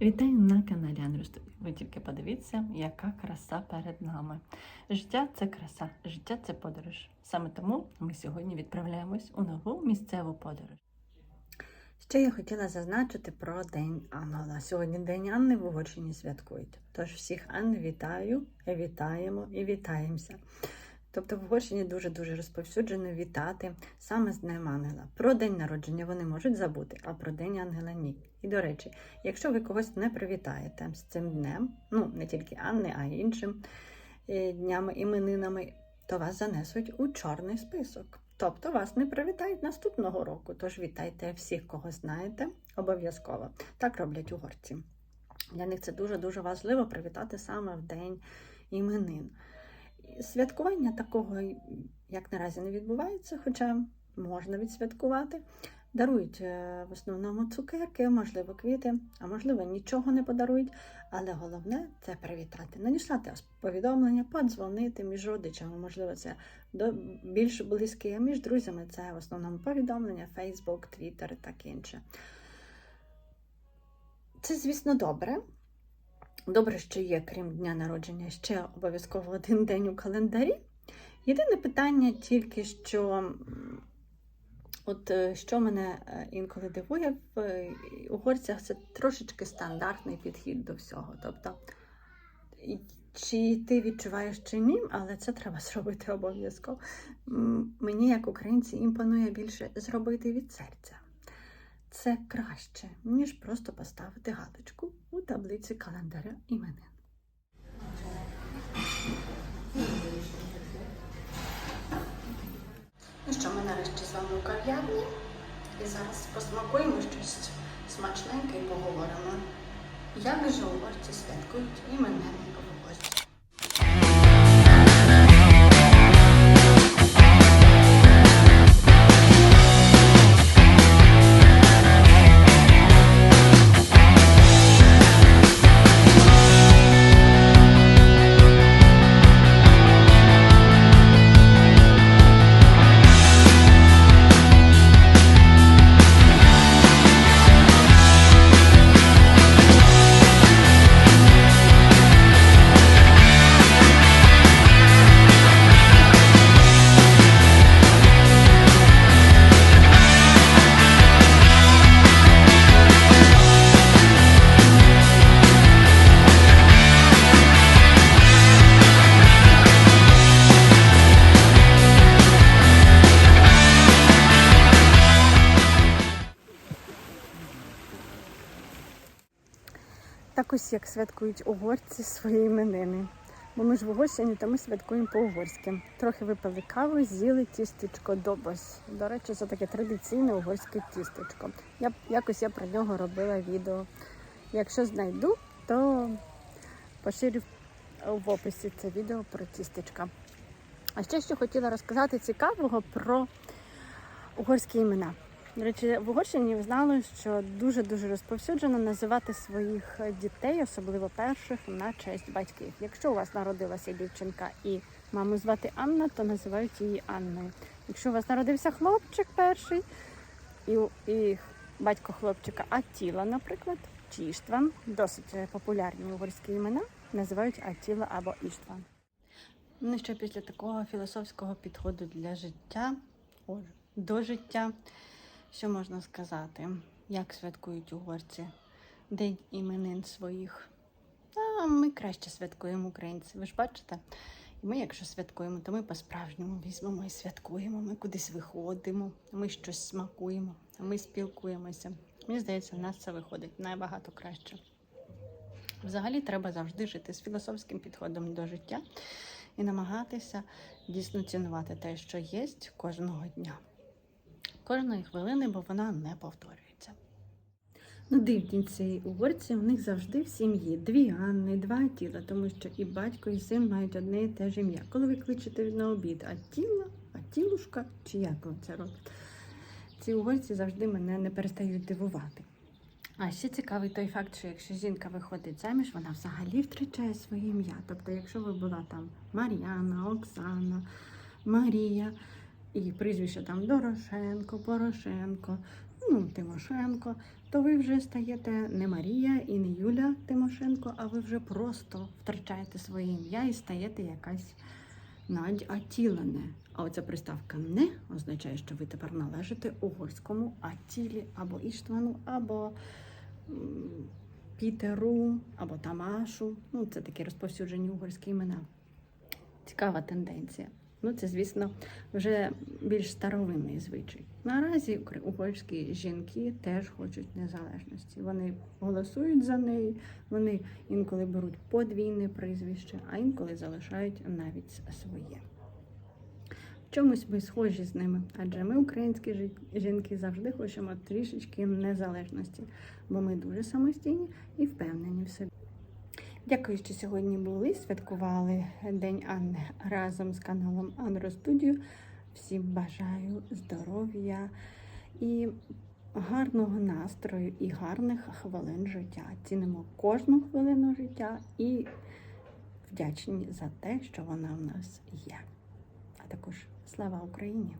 Вітаю на каналі Анрюсту. Ви тільки подивіться, яка краса перед нами. Життя це краса, життя це подорож. Саме тому ми сьогодні відправляємось у нову місцеву подорож. Ще я хотіла зазначити про День Ангела. Сьогодні День Анни в Угорщині святкують. Тож всіх Анн вітаю, вітаємо і вітаємося. Тобто в Угорщині дуже-дуже розповсюджено вітати саме з Днем Ангела. Про день народження вони можуть забути, а про День Ангела ні. І до речі, якщо ви когось не привітаєте з цим днем, ну не тільки Анни, а й іншим е, днями, іменинами, то вас занесуть у чорний список. Тобто вас не привітають наступного року. Тож вітайте всіх, кого знаєте, обов'язково. Так роблять угорці. Для них це дуже-дуже важливо привітати саме в день іменин. Святкування такого, як наразі, не відбувається, хоча можна відсвяткувати. Дарують е, в основному цукерки, можливо, квіти, а можливо, нічого не подарують. Але головне це привітати, надіслати повідомлення, подзвонити між родичами. Можливо, це більш близькі, а між друзями це в основному повідомлення, Facebook, Twitter так інше. Це, звісно, добре. Добре, що є, крім дня народження, ще обов'язково один день у календарі. Єдине питання тільки, що от е, що мене е, інколи дивує, в е, угорцях це трошечки стандартний підхід до всього. Тобто, чи ти відчуваєш чи ні, але це треба зробити обов'язково. Мені, як українці, імпонує більше зробити від серця. Це краще, ніж просто поставити галочку у таблиці календаря іменин. Ну що, ми нарешті з вами у кав'ярні і зараз посмакуємо щось смачненьке і поговоримо. Як же угорці святкують іменини Так ось як святкують угорці свої іменини. Бо ми ж в Угорщині, то ми святкуємо по-угорськи. Трохи випили каву, з'їли тістечко добось. До речі, це таке традиційне угорське тістечко. Я якось я про нього робила відео. Якщо знайду, то поширю в описі це відео про тістечка. А ще що хотіла розказати цікавого про угорські імена. До речі, в Угорщині знали, що дуже-дуже розповсюджено називати своїх дітей, особливо перших, на честь батьків. Якщо у вас народилася дівчинка і маму звати Анна, то називають її Анною. Якщо у вас народився хлопчик перший, і, і батько хлопчика Атіла, наприклад, чи Іштван, досить популярні угорські імена, називають Атіла або Іштван. Ну що після такого філософського підходу для життя, до життя. Що можна сказати? Як святкують угорці День іменин своїх? А ми краще святкуємо українці. Ви ж бачите? І ми, якщо святкуємо, то ми по-справжньому візьмемо і святкуємо. Ми кудись виходимо, ми щось смакуємо, ми спілкуємося. Мені здається, в нас це виходить набагато краще. Взагалі треба завжди жити з філософським підходом до життя і намагатися дійсно цінувати те, що є кожного дня кожної хвилини, бо вона не повторюється. Ну, дивніться, угорці у них завжди в сім'ї дві Анни, два тіла, тому що і батько, і син мають одне і те ж ім'я. Коли ви кличете на обід, а тіла, а тілушка, чи як ви це робите? Ці угорці завжди мене не перестають дивувати. А ще цікавий той факт, що якщо жінка виходить заміж, вона взагалі втрачає своє ім'я. Тобто, якщо ви була там Мар'яна, Оксана, Марія, і прізвище там Дорошенко, Порошенко, ну, Тимошенко, то ви вже стаєте не Марія і не Юля Тимошенко, а ви вже просто втрачаєте своє ім'я і стаєте якась Надь Атілене. А оця приставка не означає, що ви тепер належите угорському Атілі або Іштвану, або Пітеру, або Тамашу. Ну, це такі розповсюджені угорські імена. Цікава тенденція. Ну, це, звісно, вже більш старовинний звичай. Наразі угорські жінки теж хочуть незалежності. Вони голосують за неї, вони інколи беруть подвійне прізвище, а інколи залишають навіть своє. В чомусь ми схожі з ними, адже ми, українські жінки, завжди хочемо трішечки незалежності, бо ми дуже самостійні і впевнені в собі. Дякую, що сьогодні були, святкували День Анни разом з каналом Анро Студіо. Всім бажаю здоров'я і гарного настрою і гарних хвилин життя. Цінимо кожну хвилину життя і вдячні за те, що вона в нас є. А також слава Україні!